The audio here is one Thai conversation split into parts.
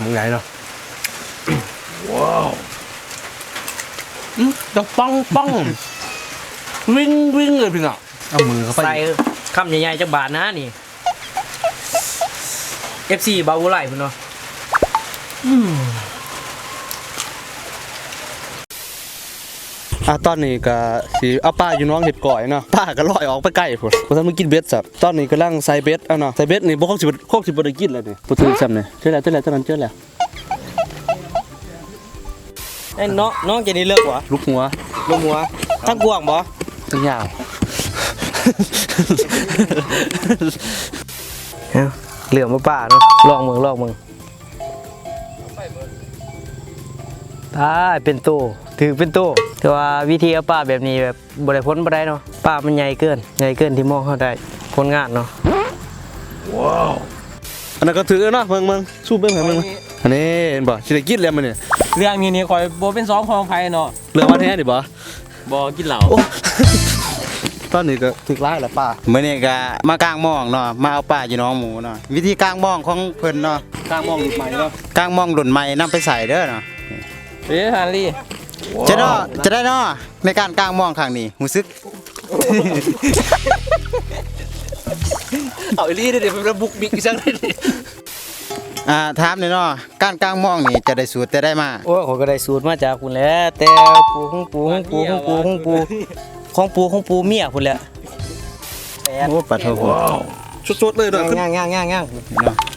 ำยังไงเนาะว้าวจะปังปังวิ่งวิ่งเลยพี่น่ะเอามือเข้าไปใส่คำใหญ่ๆจักบาทนะนี่ FC บาวูไลพุ่นเนาะ อะตอนนี้ก็สิเอาป้าอยู่น้องเห็ดก่อยเนาะป้าก็ลอยออกไปใกล้พุ่นเพราะถ้ามันกินเบ็ดสับตอนนี้กำลังใส่เบ็ดอะเนาะใส่เบ็ดนี่บ่คงสิบ่คงสิบ่ได้กินเลยนี่บ่ถือซ้ำนี่เจอแล้วเจอแล้วตอนนั้นเจอแล้วไอ้น้องน้องจะนี่เลิกวะลูกหัวลงหัวทั้งกวางบ่ทั้งยาวเหลือมาป่าเนาะลองมึงลองมึงตายเป็นโตถือเป็นโต แต่ว่าวิธีเอาป่าแบบนี้แบบบ่ได้พ้นบ่ได้เนาะป่ามันใหญ่เกินใหญ่เกินที่มองเขาได้ผลงานเนาะอันนั้นก็ถือเนาะเบิ่งเบิ่งสู้เบิ่งให้เบิ่งมาอันนี้เห็นบ่สิได้กินแล้วมันนี่เรื่องนี้นี่คอยบ่เป็นสองของไผเนาะเรื่องว่าแท้ดิบ่บ่กินเหล้าโอ้ตอนนี้ก็ถึกร้ายแล้วป้ามื้อนี้ก็มากางหมองเนาะมาเอาปลาอยู่หน้องหมูเนาะวิธีกางหมองของเพิ่นเนาะกลางมองหลุดใหม่เนาะกางหมองรุ่นใหม่นํไปใส่เด้อเนาะเฮ้ยฮันลี่ จะเนาะจะได้เนาะในการกางหมองครั้งนี้รู้สึก เอาอีหลีเด้อเดี๋ยวมันบุกบิ๊กอีสังได้ดิอ่าถามหน่อยเนาะการกางหมองนี่จะได้สูตรแต่ได้มาโอ้ยเขาก็ได้สูตรมาจากคุณแหล้ว แต่ปูของปูของปูของปูของปูของปูของปูเมียคุณแหละโอ้ปัดโทษสดๆเลยเนาะย่างย่างย่างย่าง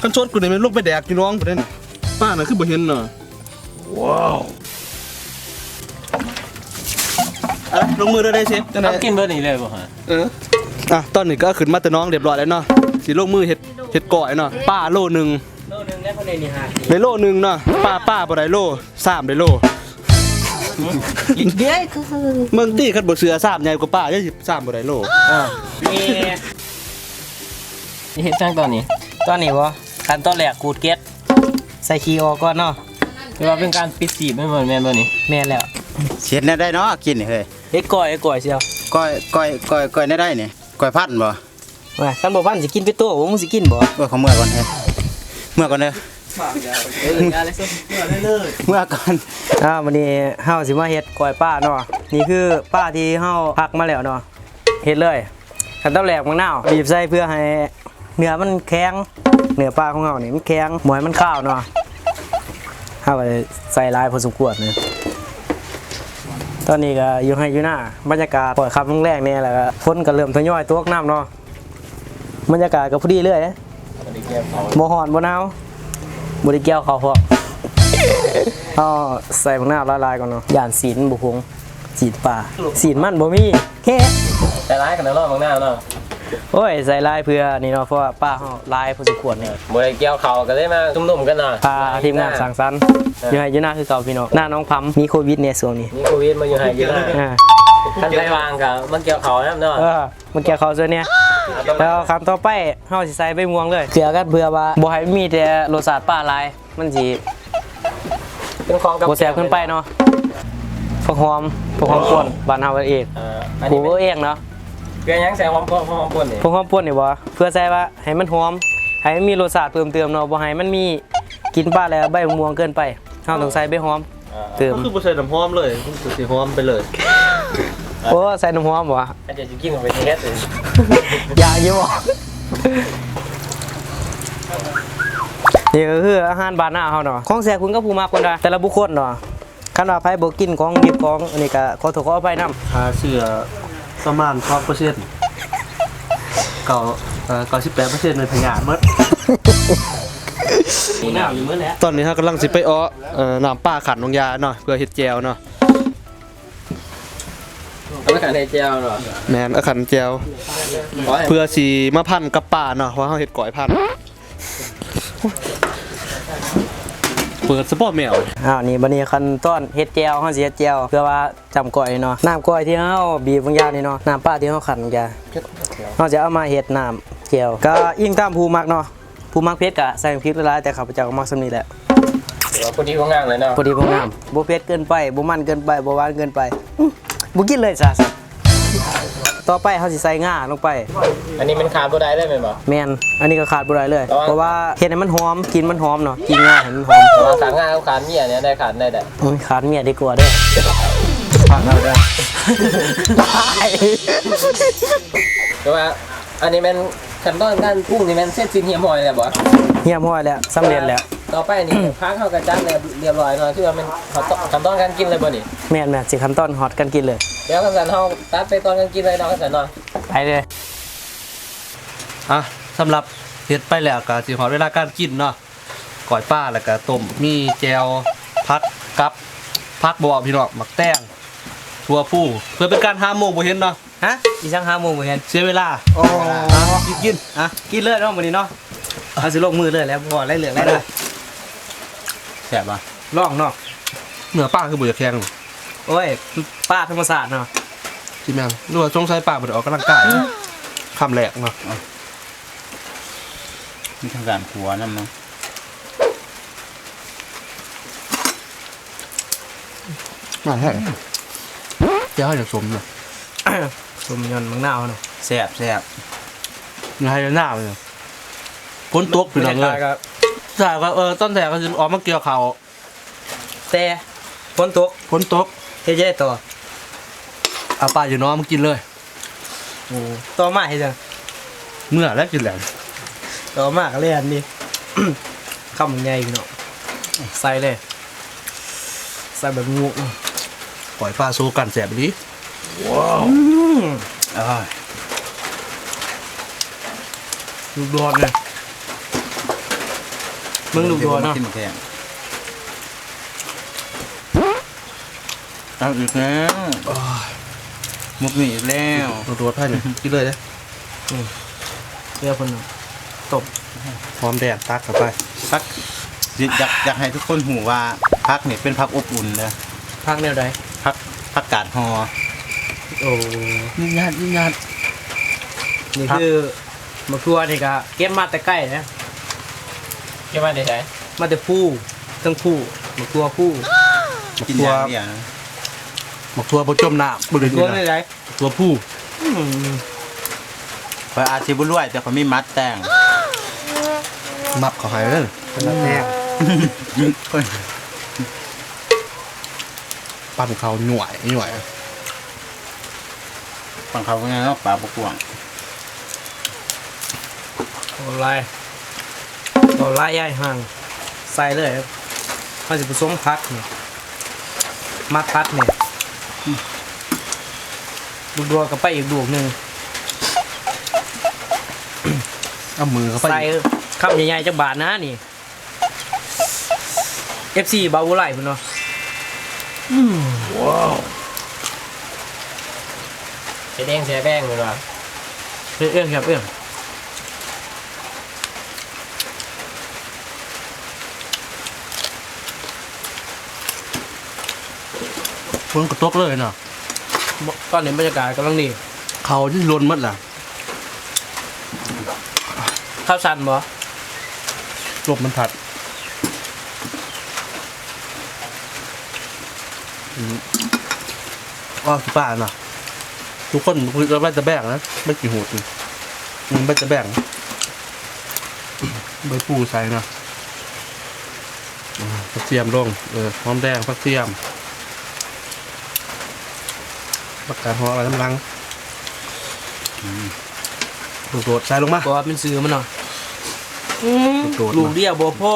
คันสดกูนี่มันลงไปแดกพี่น้องบ่ได้นี่ป้าน่ะคือบ่เห็นเนาะว้าว ลงมือได้ได้เชฟจังได๋ทำกินเบิดนี่เลยบ่ฮะเอออะตอนนี้ก็ขึ้นมาแต่น้องเรียบร้อยแล้วเนาะสิลงมือเฮ็ดเฮ็ดก่อยเนาะป้าโลหนึงโลนึงได้คนใดนี่ฮะได้โลหนึงเนาะป้าป้าบ่ได้โลสามได้โลเดี๋ยวเมืองตี้คันบ่เสือสามใหญ่กว่าป้ายังสิสามบ่ได้โลนี่นี่เฮ็ดจังตอนนี้ตอนนี้บ่ขั้นตอนแรกขูดเกล็ดใส่ขี้ออกก่อนเนาะคือว่าเป็นการปิดสีบแม่นบ่แม่นบ่นี่แม่นแล้วเช็ดแน่ได้เนาะกินนี่เฮ้ย เฮ็ดก่อยเฮ็ดก่อยเชียวก้อยก้อยก้อยก้อยแน่ได้นี่ก้อยพันบ่ว่าคันบ่พันสิกินไปตัวบ่มึงสิกินบ่เออเขาเมื่อก่อนเฮ้ยเมื่อก่อนเด้อเมื่อก่อนอ่าวันนี้เฮาสิมาเฮ็ดก่อยป้าเนาะนี่คือป้าที่เฮาพักมาแล้วเนาะเฮ็ดเลยขั้นตอนแรกมะนาวบีบใส่เพื่อให้เนื้อมันแข็งเนื้อปลาของเฮานี่มันแข็งหมวยมันข้าวเนาะเฮาก็เลยใส่หลายพอสมควรเลย ตอนนี้ก็อยู่ให้อยู่หน้าบรรยากาศปล่อยคำแรกๆเนี่ยแหละก็ฝนก็เริ่มทยอยตกน้ำเนาะบรรยากาศก็พอดีเลยเด้บ่ฮ้อนบ่หนาวบ่ได้เกี่ยวเขาวพอเอาใส่ผักหน้าละลายก่อนเนาะย่านศีลบุคงศีลป่าศีลมันบ่มีเฮ้แต่ร้ายกันแล้วรอบบางหน้าเนาะ โอ้ยใส่ลายเพื่อนี่เนาะเพราะว่าป้าเฮาลายพอสมควรเนี่ยบ่ได้เกี่ยวเขาก็ได้มานุ่มๆกันเนาะพาทีมงานสังสรรค์อยู่ให้อยู่หน้าคือเก่าพี่น้องหน้าน้องพัมมีโควิดเนี่ยช่วงนี้มีโควิดมาอยู่ให้อยู่นะอ่าคันไวางก็มันเกี่ยวเขานำเนาะเออมันแก่เขาส่วนเนี่ยแล้วคำต่อไปเฮาสิใส่ใบม่วงเลยเกลือกันเพื่อว่าบ่ให้มีแต่รสชาติป้าลายมันสิเป็นของกับบ่แซ่บขึ้นไปเนาะผักหอมผักหอมป่นบ้านเฮาเองเอ่ออันปลูนี้กเองเนาะ เกลือยังแซงความความความป่นนี่พวกหอมป่นนี่บ่เพื่อใส่ว่าให้มันหอม ให้มันมีรสชาติเพิ่มเติมเนาะบ่ให้มันมีกินปลาแล้วใบม่วงเกินไปเฮาต้องใส่ใบหอม เติมก็คือบ่ใส่น้ำหอมเลยมันสิสิหอมไปเลย โอ้ใส่น้ำหอมบ่อันเดี๋ยวจะกินกับไปเฮ็ดเลยอยากอยู่บ่นี่ก็คืออาหารบ้านหน้าเฮาเนาะของแซ่บคุณก็ผู้มากคนละแต่ละบุคคลเนาะคันว่าไผบ่กินของดิบของอันนี้ก็ขอโทษขออภัยนํหาเสื้อ ประมาณ2%เก่าเอ่อ98%ในพยานหมดนี่น้ำอยู่มื้อแล้วตอนนี้ฮะกำลังสิไปอ้อเอ่อน้ำป้าขันลงยาเนาะเพื่อเฮ็ดแจวเนาะเอาไปขายในเจียวเนาะแม่นเอาขันแจวขอให้เพื่อสิมาพันกับป่าเนาะเพราะเฮาเฮ็ดก่อยพัน เปิดสปอร์ตแมวอ้าวนี่บัดนี้ขั้นตอนเฮ็ดแจ่วเฮาสิเฮ็ดแจ่วเพื่อว่าจำก้อยเนาะน้ำก้อยที่เฮาบีบบางอย่างนี่เนาะน้ำปลาที่เฮาขันบางอย่างเฮาจะเอามาเฮ็ดน้ำแจ่วก็อิงตามผู้มักเนาะผู้มักเผ็ดก็ใส่พริกละลายแต่ข้าพเจ้าก็มักซำนี้แหละเดี๋ยวพอดีพองามเลยเนาะพอดีพองามบ่เผ็ดเกินไปบ่มันเกินไปบ่หวานเกินไปอื้อบ่กินเลยจ้ะ ต่อไปเขาสิใส่ง่าลงไป อันนี้มันขาดบ่ได้ได้ไหมนบ่แมนอันนี้ก็ขาดบ่ได้เลยแต่ว่าเพราะว่าเฮ็ดให้มันหอมกินมันหอมเนาะกินง่ายให้มันหอมแต่ว่าสางงานกับขาดเมียเนี่ยได้ขาดได้แต่โอ้ยขาดเมียดีกว่าเด้อผ่านได้ได้แต่ว่าอันนี้มันขั้นตอนการปรุงนี่มันเสร็จสิ้นเฮียมอยแล้วบ่เฮียมห้อยแล้วสำเร็จแล้ว ต่อไปนี่พักเข้ากระจัดแล้วเรียบร้อยเนาะคือว่ามันขั้นตอนการกินเลยบ่นี่แม่นแม่นสิขั้นตอนฮอตกันกินเลย เดี๋ยวกันสันเฮาตัดไปตอนการกินเลยเนาะกันสันเนาะไปเลย อะสำหรับเฮ็ดไปแล้วก็สิฮอดเวลาการกินเนาะก่อยป้าแล้วก็ต้มมีแจวพักกับพักบ่ว่าพี่น้องหมักแตงทั่วผู้เพื่อเป็นการหาหมู่บ่เห็นเนาะฮะอีสังหาโมงบ่เห็นเสียเวลาโอ้อะกินกินอะกินเลยเนาะมื้อนี้เนาะเอาสิลงมือเลยแล้วบ่ได้เหลืองได้เลย แซ่บป่ะลองเนาะเนื้อป้าคือบ่จะแข็งโอ้ยป้าธรรมศาสตร์เนาะสิแม่นหรือว่าสงสัยป้าบ่ได้ออกกำลังกายคำแรกเนาะมีทางการครัวนั่นเนาะมาแท้เจ้าจะสมเนาะสมยอนมังนาวเนาะแซ่บแซ่บงายหน้าเลยฝนตกพี่น้องเลย ก็ใช่ก็เออต้นแต่ก็สิออกมาเกี่ยวเขาวแต่ฝนตกฝนตกเฮ็ดจังได๋ต่อเอาป้าอยู่น้องมากินเลย โอ้ต่อมาเฮ็ดจังเมื่อแล้วกินแล้วต่อมาก็เลยอันนี้ คำใหญ่พี่เนาะใส่เลย ใส่แบบงูปล่อยฟ้าสู้กันแสบดีอืมอร่อยลูกดอนเลย มึงลูกดอนเนาะกินหมกแข็งเอาอีกแล้วมุกนี่อีกแล้วตัวตัวไพ่หนึ่งกินเลยเด้เรียกคนเนาะตบพร้อมแดดตักเข้าไปพักอยากอยากให้ทุกคนหูว่าพักนี่เป็นพักอบอุ่นเลยพักแนวใดพักพักกาดฮอโอ้ยิ่งญาติยิ่งญาตินี่คือมะครัวนี่ก็เก็บมาแต่ใกล้นะ เกี่ยวมาได้ใช้มาแต่ผู้ทั้งผู้มะครัวผู้กินอย่างเดียวนะหมกทัวบจมน้ำบริตัเววณไหนนี้ไหนตัวผู้อืมเพราะอาชีพบุรวยแต่เขาไม่มัดแต่งมับเขาหายเลยเป็นแบบแน่ปั้นเขาหน่วยหน่วยฝั่งเขาเป็นไงเนาะปลาประกวงโอ้ลาย โอ้ลายใหญ่ห่างใส่เลยครับเขาจะผสมพักเนี่ยมัดพัดเนี่ยลูกดัวกับไปอีกดวงหนึ่งเอามือเข้าไปใส่คำใหญ่ๆจากบาทนะนี่ FC บาวูไลพุ่นเนาะเสียแดงเสียแป้งเลยว่ะเอื้องครับเอื้อง ฝนก็ตกเลยเนาะตอนนี้บรรยากาศกำลังดีเขาที่ล้นมัดล่ะข้าวสันบ่ลมมันพัดอืมอ๋อคือป้าเนาะทุกคนคุยกันว่จะแบ่งนะไม่กี่หูดนี่อืมไม่จะแบ่งใบปูใส่เนาะอ่าผักเทียมลงเออหอมแดงผักเทียม ผักกาดหอมอะไรน้ำลังลูกโดดใส่ลงมาบ่ว่าเป็นซื้อมันเนาะโดดมาลูกเดียวบ่พ่อ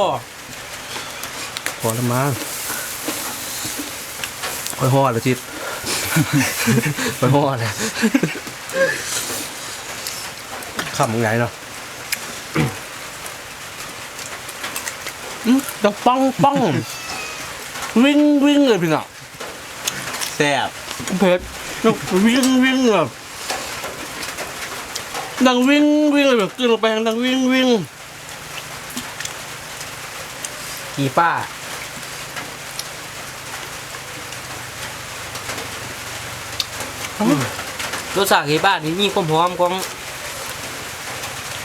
พอแล้วมั้งค่อยห่อเลยจิต ค่อยห่อเลยขำไงเนาะอื้อจะป้องป้อง วิ่งวิ่งเลยพี่น้องแซ่บเพชรวิ่งวิ่งแบบดังวิ่งวิ่งเลยแบบกลืนลงไปดังวิ่งวิ่งกี่ป้า รสชาติกี่ป้านี่มีความหอมของ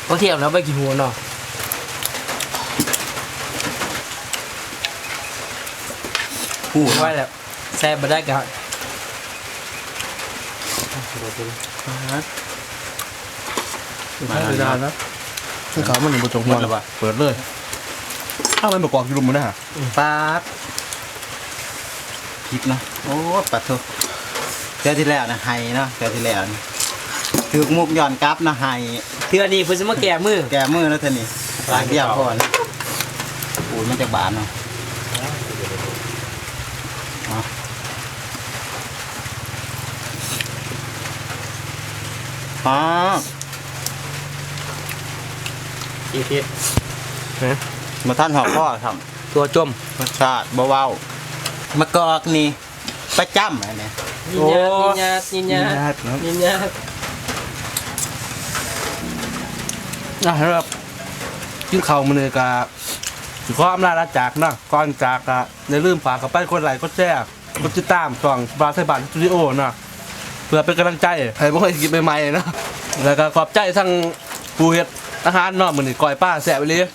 ของเทียมแล้วไปกี่หัวเนาะผู้ไว้แล้วแซ่บบ่ได้กัน มาดานนะซึ่งเขามันหนึ่งบนจงหัวเลยเปิดเลยถ้ามันประกอบอยู่รุมมันนะฮะปาดพริกเนาะโอ้ปัดทุกเดือนที่แล้วนะไฮเนาะเดือนที่แล้วนี่ถือมุกย้อนกลับนะไฮเทื่อนี้เพิ่นสิมาแก้มือแกมือแล้วเท่านี้ล้างเดียวพอนะปูนมันจะบานเนาะเอา อ๋ออีทิศมาท่านหอกพ่อทตัวจมำรสชาติเบาๆมะกอกนี่ประจำอันเนี้ยยินญาติยินญาติยินญาติยินญาตินะครับกินข้าวมันเลยกะถือข้ออำนาจลาจากเนาะก่อนจากกะในลืมฝากกับไปคนไหลค์ก็แจ้กดติดตามช่องบาร์ไซบันสตูดิโอเนาะเพื่อเป็นกำลังใจให้พวกเรากินใหม่ๆเนาะแล้วก็ขอบใจทั้งผู้เฮ็ดอาหารเนาะมื้อนี้ก้อยป้าแซ่บไปเลย